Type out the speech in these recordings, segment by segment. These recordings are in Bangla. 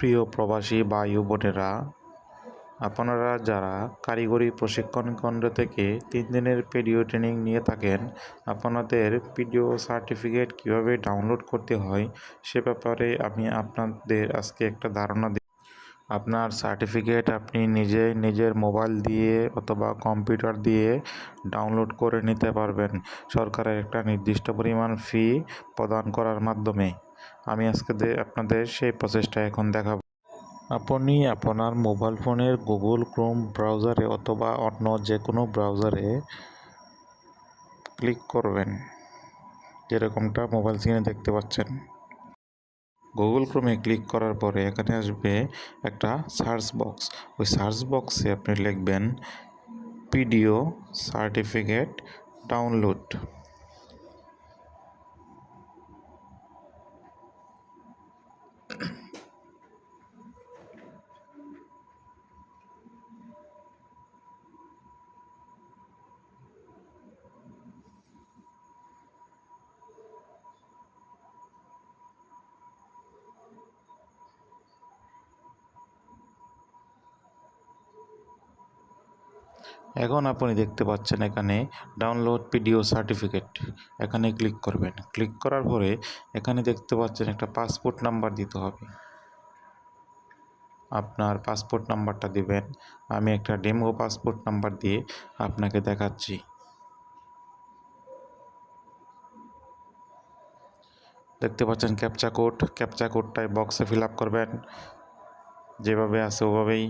প্রিয় প্রবাসী ও বোনেরা, আপনারা যারা কারিগরি প্রশিক্ষণ কেন্দ্র থেকে তিন দিনের পিডিও ট্রেনিং নিয়ে থাকেন, আপনাদের পিডিও সার্টিফিকেট কীভাবে ডাউনলোড করতে হয় সে ব্যাপারে আমি আপনাদের আজকে একটা ধারণা দিই আপনার সার্টিফিকেট আপনি নিজে নিজের মোবাইল দিয়ে অথবা কম্পিউটার দিয়ে ডাউনলোড করে নিতে পারবেন। সরকারের একটা নির্দিষ্ট পরিমাণ ফি প্রদান করার মাধ্যমে। আমি আজকে আপনাদের সেই প্রসেসটা এখন দেখাবো। আপনি আপনার মোবাইল ফোনের গুগল ক্রোম ব্রাউজারে অথবা অন্য যে কোনো ব্রাউজারে ক্লিক করবেন। যেরকমটা মোবাইল স্ক্রিনে দেখতে পাচ্ছেন। গুগল ক্রোমে ক্লিক করার পরে এখানে আসবে একটা সার্চ বক্স ওই সার্চ বক্সে আপনি লিখবেন পিডিও সার্টিফিকেট ডাউনলোড এখন আপনি দেখতে পাচ্ছেন এখানে ডাউনলোড পিডিও সার্টিফিকেট এখানে ক্লিক করবেন। ক্লিক করার পরে এখানে দেখতে পাচ্ছেন একটা পাসপোর্ট নাম্বার দিতে হবে। আপনার পাসপোর্ট নাম্বারটা দিবেন। আমি একটা ডেমো পাসপোর্ট নাম্বার দিয়ে আপনাকে দেখাচ্ছি। দেখতে পাচ্ছেন ক্যাপচা কোড ক্যাপচা কোডটাই বক্সে ফিল করবেন। যেভাবে আছে ওভাবেই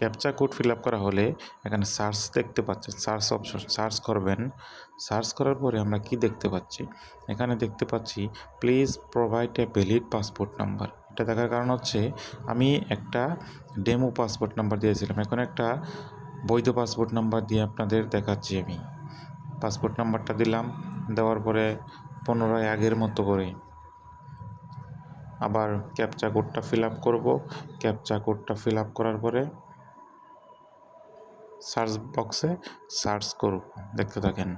ক্যাপচা কোড ফিল করা হলে এখানে সার্চ দেখতে পাচ্ছেন সার্চ অপশন সার্চ করবেন। সার্চ করার পরে আমরা কি দেখতে পাচ্ছি? এখানে দেখতে পাচ্ছি please provide a valid passport number এটা দেখার কারণ হচ্ছে, আমি একটা ডেমো পাসপোর্ট নাম্বার দিয়েছিলাম। এখন একটা বৈধ পাসপোর্ট নাম্বার দিয়ে আপনাদের দেখাচ্ছি আমি। পাসপোর্ট নাম্বারটা দিলাম, দেওয়ার পরে পুনরায় আগের মতো করে আবার ক্যাপচা কোডটা ফিল আপ করব। ক্যাপচা কোডটা ফিল আপ করার পরে সার্চ বক্সে সার্চ করব দেখতে থাকেন।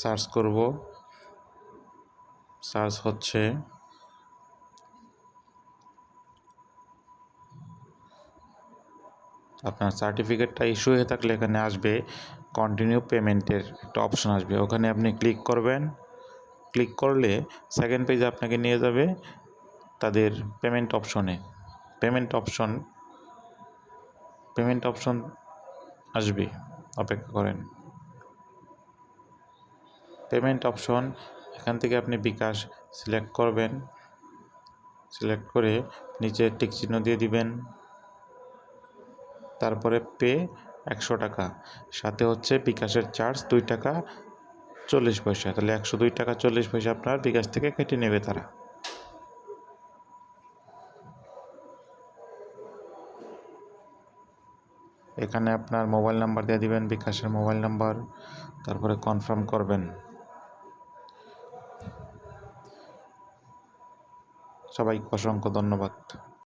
সার্চ করব। সার্চ হচ্ছে আপনার সার্টিফিকেটটা ইস্যু হয়ে থাকলে এখানে আসবে কন্টিনিউ পেমেন্টের একটা অপশন আসবে। ওখানে আপনি ক্লিক করবেন। ক্লিক করলে সেকেন্ড পেজে আপনাকে নিয়ে যাবে তাদের পেমেন্ট অপশনে পেমেন্ট অপশন পেমেন্ট অপশন আসবে, অপেক্ষা করেন। পেমেন্ট অপশন এখান থেকে আপনি বিকাশ সিলেক্ট করবেন। সিলেক্ট করে নিচে টিক চিহ্ন দিয়ে দিবেন। তারপরে পে একশো টাকা। সাথে হচ্ছে বিকাশের চার্জ দুই টাকা চল্লিশ পয়সা। তাহলে একশো দুই টাকা চল্লিশ পয়সা আপনার বিকাশ থেকে কেটে নেবে তারা। এখানে আপনার মোবাইল নাম্বার দিয়ে দিবেন, বিকাশের মোবাইল নাম্বার, তারপরে কনফার্ম করবেন। সবাইকে অসংখ্য ধন্যবাদ।